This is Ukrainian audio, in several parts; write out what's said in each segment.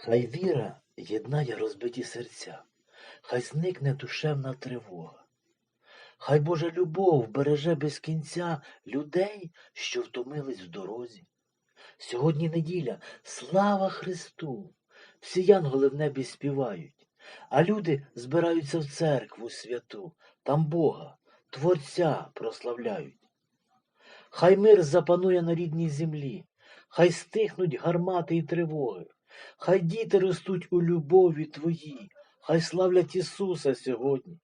Хай віра єднає розбиті серця, хай зникне душевна тривога. Хай Божа любов береже без кінця людей, що втомились в дорозі. Сьогодні неділя, слава Христу! Всі янголи в небі співають, а люди збираються в церкву святу, там Бога, Творця прославляють. Хай мир запанує на рідній землі, хай стихнуть гармати і тривоги, хай діти ростуть у любові твоїй, хай славлять Ісуса сьогодні.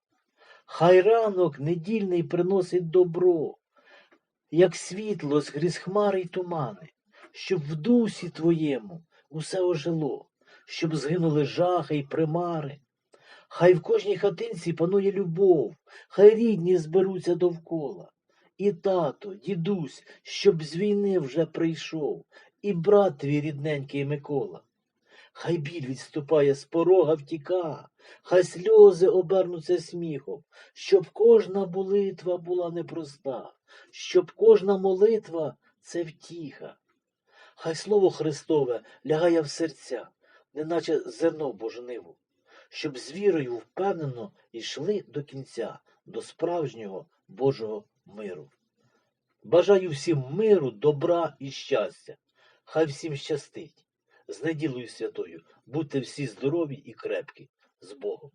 Хай ранок недільний приносить добро, як світло скрізь хмари й тумани, щоб в дусі твоєму усе ожило, щоб згинули жахи й примари. Хай в кожній хатинці панує любов, хай рідні зберуться довкола. І тато, дідусь, щоб з війни вже прийшов, і брат твій рідненький Микола. Хай біль відступає з порога втіка, хай сльози обернуться сміхом, щоб кожна молитва була непроста, щоб кожна молитва це втіха. Хай слово Христове лягає в серця, неначе зерно божниву, щоб з вірою впевнено йшли до кінця, до справжнього Божого миру. Бажаю всім миру, добра і щастя. Хай всім щастить. З неділею святою будьте всі здорові і крепкі з Богом.